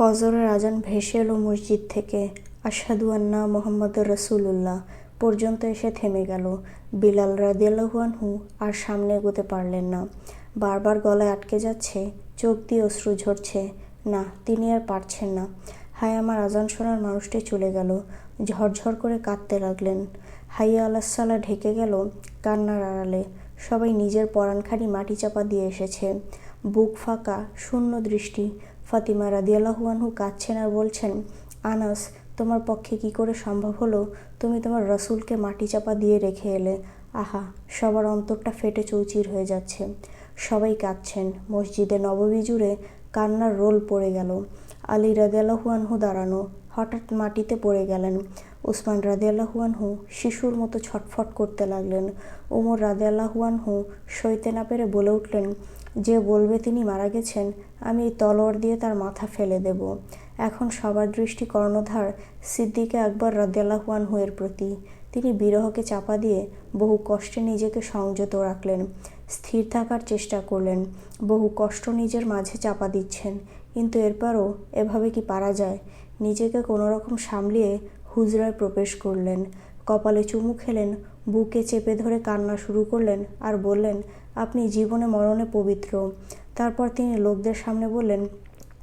ফজরের আজান ভেসে এলো মসজিদ থেকে। আশহাদু আন্না মোহাম্মদ রসুল্লাহ পর্যন্ত এসে থেমে গেল। বিলাল রাদিয়াল্লাহু আনহু আর সামনে এগোতে পারলেন না। বারবার গলায় আটকে যাচ্ছে, চোখ দিয়ে অশ্রু ঝরছে। না, তিনি আর পারছেন না। হায়, আমার আজান শোনার মানুষটি চলে গেল। ঝরঝর করে কাঁদতে লাগলেন। হাইয়া আলাহাল্লাহ ঢেকে গেল কান্নার আড়ালে। সবাই নিজের পরাণখানি মাটি চাপা দিয়ে এসেছে। বুক ফাঁকা, শূন্য দৃষ্টি। ফাতিমা রাদিয়াল্লাহু আনহু কাঁদছেন আর বলছেন, আনাস, তোমার পক্ষে কি করে সম্ভব হলো? তুমি তোমার রসুলকে মাটি চাপা দিয়ে রেখে এলে। আহা, সবার অন্তরটা ফেটে চৌচির হয়ে যাচ্ছে। সবাই কাঁদছেন। মসজিদে নববী জুড়ে কান্নার রোল পড়ে গেল। আলী রাদিয়াল্লাহু আনহু দাঁড়ানো, হঠাৎ মাটিতে পড়ে গেলেন। উসমান রাদিয়াল্লাহু আনহু শিশুর মতো ছটফট করতে লাগলেন। উমর রাদিয়াল্লাহু আনহু সইতে না পেরে বলে উঠলেন যে বলবে তিনি মারা গেছেন, আমি এই তলোয়ার দিয়ে তার মাথা ফেলে দেব। এখন সবার দৃষ্টি কর্ণধার সিদ্দিকে আকবর রাদিয়াল্লাহু আনহু এর প্রতি। তিনি বিরহকে চাপা দিয়ে বহু কষ্টে নিজেকে সংযত রাখলেন, স্থির থাকার চেষ্টা করলেন, বহু কষ্ট নিজের মাঝে চাপা দিচ্ছেন। কিন্তু এরপরও এভাবে কি পারা যায়? নিজেকে কোনোরকম সামলিয়ে হুজরায় প্রবেশ করলেন। কপালে চুমু খেলেন, বুকে চেপে ধরে কান্না শুরু করলেন আর বললেন আপনি জীবনে মরণে পবিত্র। তারপর তিনি লোকদের সামনে বললেন,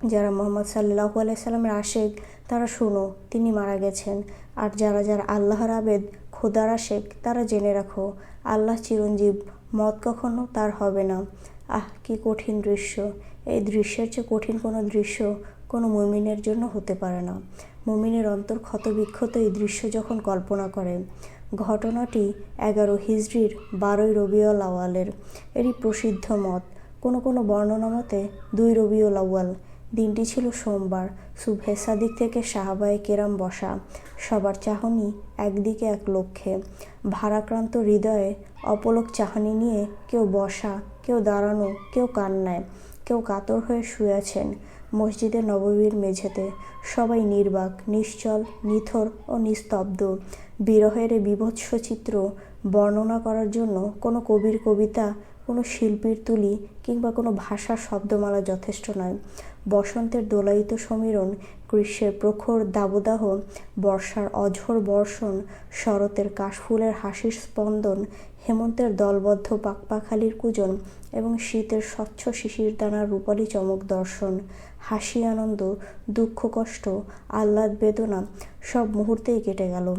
যারা মোহাম্মদ সাল্লাহু আলাইসাল্লামের আশেক, তারা শোনো, তিনি মারা গেছেন। আর যারা যারা আল্লাহর আবেদ, খোদার আশেক, তারা জেনে রাখো, আল্লাহ চিরঞ্জীব, মত কখনো তার হবে না। আহ, কি কঠিন দৃশ্য। এই দৃশ্যের চেয়ে কঠিন কোনো দৃশ্য কোনো মুমিনের জন্য হতে পারে না। মুমিনের অন্তর ক্ষতবিক্ষত এই দৃশ্য যখন কল্পনা করে ঘটনাটি এগারো হিজড়ির বারোই রবিউল আওয়ালের এরই প্রসিদ্ধ মত, কোনো কোনো বর্ণনা মতে দুই রবিউল আউয়াল, দিনটি ছিল সোমবার সুবহে সাদিক থেকে সাহাবায়ে কেরাম বসা, সবার চাহনি একদিকে এক লক্ষ্যে, ভারাক্রান্ত হৃদয়ে অপলক চাহনি নিয়ে কেউ বসা, কেউ দাঁড়ানো, কেউ কান্নায়, কেউ কাতর হয়ে শুয়ে আছেন মসজিদে নববীর মেঝেতে। সবাই নির্বাক, নিশ্চল, নিথর ও নিস্তব্ধ। বিরহের বিভৎস চিত্র বর্ণনা করার জন্য কোনো কবির কবিতা, কোনো শিল্পীর তুলি কিংবা কোনো ভাষার শব্দমালা যথেষ্ট নয়। বসন্তের দোলায়িত সমীরণ, গ্রীষ্মের প্রখর দাবদাহ, বর্ষার অঝোর বর্ষণ, শরতের কাশফুলের হাসির স্পন্দন, হেমন্তের দলবদ্ধ পাকপাখালির কুজন এবং শীতের স্বচ্ছ শিশির দানার রূপালী চমক দর্শন, হাসি, আনন্দ, দুঃখ, কষ্ট, আহ্লাদ, বেদনা সব মুহূর্তেই কেটে গেল।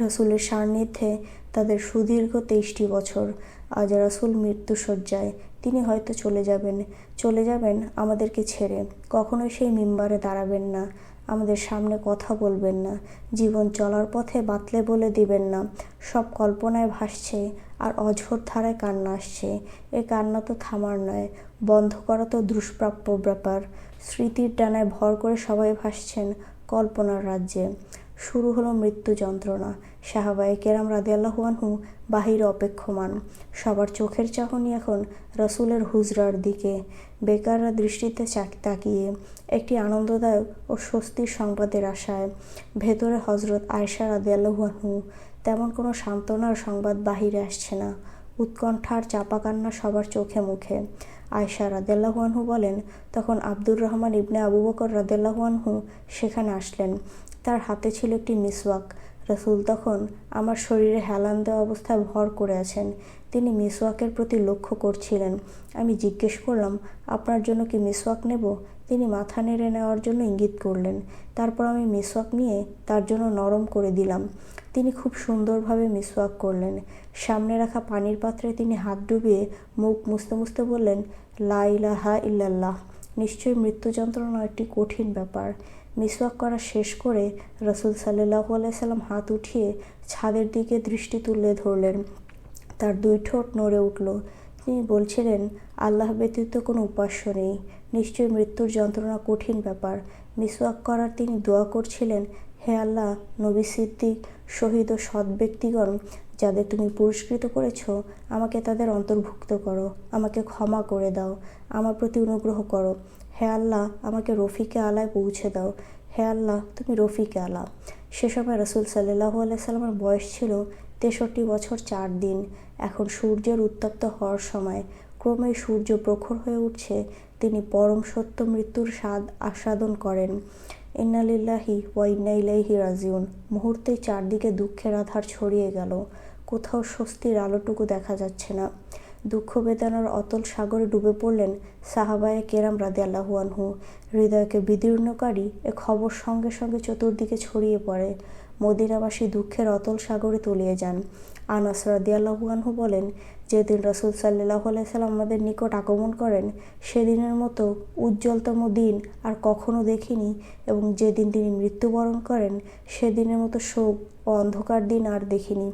রসুলের সান্নিধ্যে তাদের সুদীর্ঘ তেইশটি বছর। আজ রাসুল মৃত্যুসজ্জায় তিনি হয়তো চলে যাবেন। চলে যাবেন আমাদেরকে ছেড়ে। কখনোই সেই মিম্বারে দাঁড়াবেন না। আমাদের সামনে কথা বলবেন না। জীবন চলার পথে বাতলে বলে দিবেন না। সব কল্পনায় ভাসছে আর অঝোর ধারায় কান্না আসছে। এ কান্না তো থামার নয়। বন্ধ করা তো দুষ্প্রাপ্য ব্যাপার। স্মৃতির ডানায় ভর করে সবাই ভাসছেন কল্পনার রাজ্যে। শুরু হলো মৃত্যু যন্ত্রণা। সাহাবায়ে কেরাম রাদিয়াল্লাহু আনহু বাহিরে অপেক্ষমান। সবার চোখের চাহনি এখন রসুলের হুজরার দিকে। বেকাররা দৃষ্টিতে তাকিয়ে একটি আনন্দদায়ক ও স্বস্তির সংবাদের আশায়। ভেতরে হজরত আয়সা রাদিয়াল্লাহু তেমন কোনো সান্ত্বনার সংবাদ বাহিরে আসছে না। উৎকণ্ঠার চাপা কান্না সবার চোখে মুখে। আয়সা রাদেল্লাহু আনহু বলেন, তখন আব্দুর রহমান ইবনে আবু বকর রাদেল্লাহু আনহু সেখানে আসলেন। তার হাতে ছিল একটি মিসওয়াক। রসুল তখন আমার শরীরে হেলান দেওয়া অবস্থায় ভর করে আছেন। তিনি মিসওয়াকের প্রতি লক্ষ্য করছিলেন। আমি জিজ্ঞেস করলাম, আপনার জন্য কি মিসওয়াক নেব? তিনি মাথা নেড়ে নেওয়ার জন্য ইঙ্গিত করলেন। তারপর আমি মিসওয়াক নিয়ে তার জন্য নরম করে দিলাম। তিনি খুব সুন্দরভাবে মিসওয়াক করলেন। সামনে রাখা পানির পাত্রে তিনি হাত ডুবিয়ে মুখ মুছতে মুছতে বললেন, লা ইলাহা ইল্লাল্লাহ। নিশ্চয়ই মৃত্যু যন্ত্রণা একটি কঠিন ব্যাপার। মিসওয়াক করা শেষ করে রসুল সাল্লাহ আলাইসাল্লাম হাত উঠিয়ে ছাদের দিকে দৃষ্টি তুলে ধরলেন। তার দুই ঠোঁট নড়ে উঠল। তিনি বলছিলেন, আল্লাহ ব্যতীত কোনো উপাস্য নেই। নিশ্চয়ই মৃত্যুর যন্ত্রণা কঠিন ব্যাপার। মিসওয়াক করার তিনি দোয়া করছিলেন, হে আল্লাহ, নবী সিদ্দিক, শহীদ ও সৎ ব্যক্তিগণ, যাদের তুমি পুরস্কৃত করেছ, আমাকে তাদের অন্তর্ভুক্ত করো। আমাকে ক্ষমা করে দাও। আমার প্রতি অনুগ্রহ করো। হে আল্লাহ, আমাকে রফিকে আলায় পৌঁছে দাও। হে আল্লাহ, তুমি রফিকে আলা সে সময় রসুল সাল্লাহ আলাইসাল্লামের বয়স ছিল তেষট্টি বছর চার দিন। এখন সূর্যের উত্তপ্ত হওয়ার সময়। ক্রমেই সূর্য প্রখর হয়ে উঠছে। তিনি পরম সত্য মৃত্যুর স্বাদ আস্বাদন করেন। ইন্নালিল্লাহি ওয়া ইন্না ইলাইহি রাজিউন। মুহূর্তেই চারদিকে দুঃখের আধার ছড়িয়ে গেল। কোথাও স্বস্তির আলোটুকু দেখা যাচ্ছে না। দুঃখ বেদনার অতল সাগরে ডুবে পড়লেন সাহাবায়ে কেরাম রাদে আল্লাহুয়ানহু হৃদয়কে বিদীর্ণকারী এ খবর সঙ্গে সঙ্গে চতুর্দিকে ছড়িয়ে পড়ে। মদিনাবাসী দুঃখের অতল সাগরে তলিয়ে যান। আনাস রাদিয়াল্লাহুয়ানহু বলেন, যেদিন রসুল সাল্লাহ সাল্লাম আমাদের নিকট আগমন করেন, সেদিনের মতো উজ্জ্বলতম দিন আর কখনো দেখিনি এবং যেদিন তিনি মৃত্যুবরণ করেন, সেদিনের মতো শোক ও অন্ধকার দিন আর দেখিনি।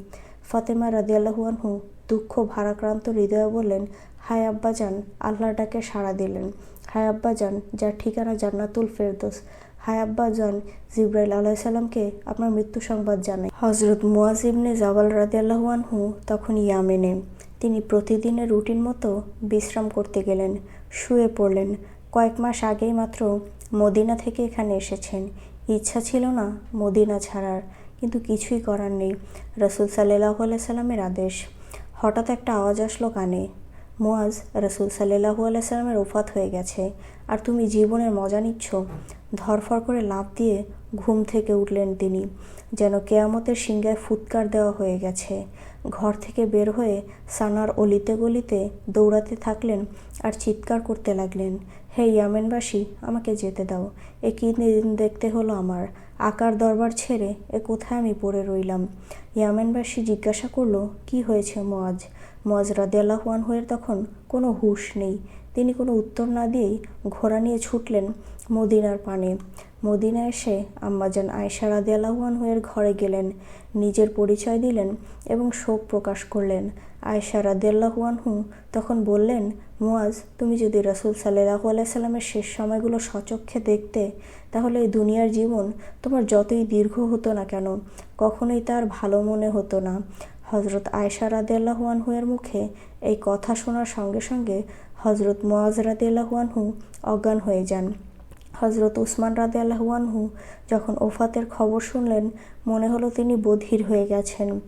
ফাতেমা রাদিয়াল্লাহুয়ানহু দুঃখ ভারাক্রান্ত হৃদয়ে বললেন, হায় আব্বাজান আল্লাহর ডাকে সাড়া দিলেন। হায় আব্বাজান, যার ঠিকানা জান্নাতুল ফেরদোস। হায় আব্বাজান, জিব্রাইল আলাইসাল্লামকে আপনার মৃত্যু সংবাদ জানায় হজরত মুয়াজ ইবনে জাবাল রাদিয়াল্লাহুয়ানহু তখন ইয়ামেনে। তিনি প্রতিদিনের রুটিন মতো বিশ্রাম করতে গেলেন, শুয়ে পড়লেন। কয়েক মাস আগেই মাত্র মদিনা থেকে এখানে এসেছেন। ইচ্ছা ছিল না মদিনা ছাড়ার, কিন্তু কিছুই করার নেই। রসুল সাল্লাহ সাল্লামের আদেশ। হঠাৎ একটা আওয়াজ আসলো কানে। মোয়াজ রসুল সাল্লাহু আলাইসাল্লামের ওফাত হয়ে গেছে। আর তুমি জীবনের মজা নিচ্ছ? ধরফর করে লাফ দিয়ে ঘুম থেকে উঠলেন তিনি। যেন কেয়ামতের সিংগায় ফুৎকার দেওয়া হয়ে গেছে। ঘর থেকে বের হয়ে সানার অলিতে গলিতে দৌড়াতে থাকলেন আর চিৎকার করতে লাগলেন, হে ইয়ামেনবাসী, আমাকে যেতে দাও। এ কী দিন দেখতে হলো আমার? আকার দরবার ছেড়ে এ কোথায় আমি পড়ে রইলাম? ইয়ামেনবাসী জিজ্ঞাসা করল, কি হয়েছে মজ মজরা রাদিয়াল্লাহুয়ান হয়ে তখন কোনো হুশ নেই। তিনি কোনো উত্তর না দিয়েই ঘোড়া নিয়ে ছুটলেন মদিনার পানে। মদিনা এসে আম্মাজান আয়সা রাদিয়াল্লাহুয়ান হয়ের ঘরে গেলেন, নিজের পরিচয় দিলেন এবং শোক প্রকাশ করলেন। আয়সা রাদিয়াল্লাহুয়ানহু তখন বললেন, মুয়াজ, তুমি যদি রসুল সাল্লাহু আলাইসাল্লামের শেষ সময়গুলো সচক্ষে দেখতে, তাহলে এই দুনিয়ার জীবন তোমার যতই দীর্ঘ হতো না কেন, কখনোই তার ভালো মনে হতো না। হজরত আয়সা রাদিয়াল্লাহুয়ানহুয়ের মুখে এই কথা শোনার সঙ্গে সঙ্গে হজরত মোয়াজ রাদিয়াল্লাহুয়ানহু অজ্ঞান হয়ে যান। হজরত উসমান রাদে আল্লাহুয়ানহু যখন ওফাতের খবর শুনলেন, মনে হলো তিনি বধির হয়ে গেছেন।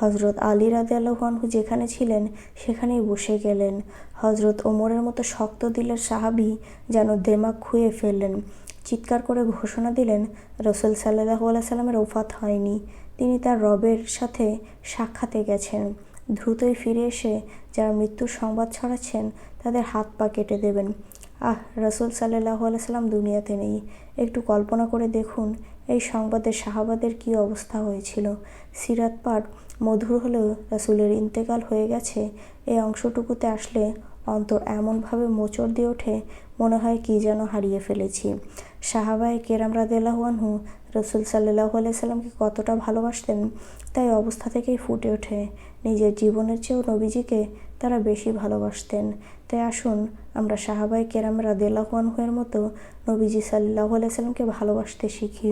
হজরত আলী রাদে আল্লাহুয়ানহু যেখানে ছিলেন, সেখানেই বসে গেলেন। হজরত ওমরের মতো শক্ত দিলের সাহাবি যেন দেমাগ খুঁয়ে ফেললেন। চিৎকার করে ঘোষণা দিলেন, রসুল সাল্লাহু সাল্লামের ওফাত হয়নি। তিনি তার রবের সাথে সাক্ষাতে গেছেন। দ্রুতই ফিরে এসে যারা মৃত্যুর সংবাদ ছড়াচ্ছেন, তাদের হাত পা কেটে দেবেন। আহ, রসুল সাল্লাহ আলাইসাল্লাম দুনিয়াতে নেই। একটু কল্পনা করে দেখুন, এই সংবাদে সাহাবাদের কি অবস্থা হয়েছিল। সিরাত পাঠ মধুর হলেও রাসুলের ইন্তেকাল হয়ে গেছে। এই অংশটুকুতে আসলে অন্তর এমনভাবে মোচড় দিয়ে ওঠে, মনে হয় কি যেন হারিয়ে ফেলেছি। সাহাবায় কেরাম রাদেলাহানহু রসুল সাল্লাহ আলাইসাল্লামকে কতটা ভালোবাসতেন, তাই অবস্থা থেকেই ফুটে ওঠে। নিজের জীবনের চেয়েও নবীজিকে তারা বেশি ভালোবাসতেন। তাই আসুন, আমরা সাহাবাই কেরাম রাদেলাহানহুয়ের মতো নবীজি সাল্লাহ আলাইসাল্লামকে ভালোবাসতে শিখি।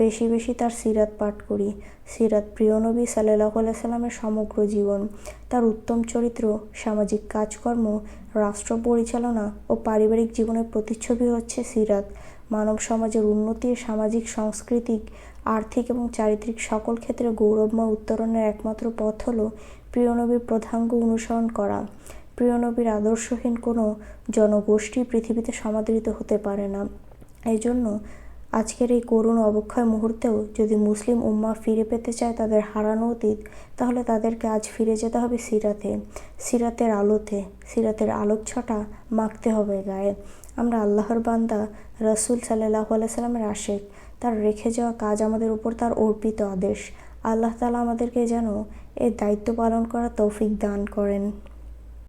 বেশি বেশি তার সিরাত পাঠ করি। সিরাত প্রিয় নবী সাল্লাহ আলাইসাল্লামের সমগ্র জীবন। তার উত্তম চরিত্র, সামাজিক কাজকর্ম, রাষ্ট্র পরিচালনা ও পারিবারিক জীবনের প্রতিচ্ছবি হচ্ছে সিরাত। মানব সমাজের উন্নতি, সামাজিক, সাংস্কৃতিক, আর্থিক এবং চারিত্রিক সকল ক্ষেত্রে গৌরবময় উত্তরণের একমাত্র পথ হল প্রিয়নবীর প্রধাঙ্গ অনুসরণ করা। প্রিয়নবীর আদর্শহীন কোনো জনগোষ্ঠী পৃথিবীতে সমাদৃত হতে পারে না। এই জন্য আজকের এই করুণ অবক্ষয় মুহূর্তেও যদি মুসলিম উম্মা ফিরে পেতে চায় তাদের হারানো অতীত, তাহলে তাদেরকে আজ ফিরে যেতে হবে সিরাতে। সিরাতের আলোতে, সিরাতের আলোক ছটা মাখতে হবে গায়ে। আমরা আল্লাহর বান্দা, রসুল সাল্লাহ সাল্লামের আশেক। তার রেখে যাওয়া কাজ আমাদের উপর তার অর্পিত আদেশ। আল্লাহ তালা আমাদেরকে যেন এর দায়িত্ব পালন করার তৌফিক দান করেন।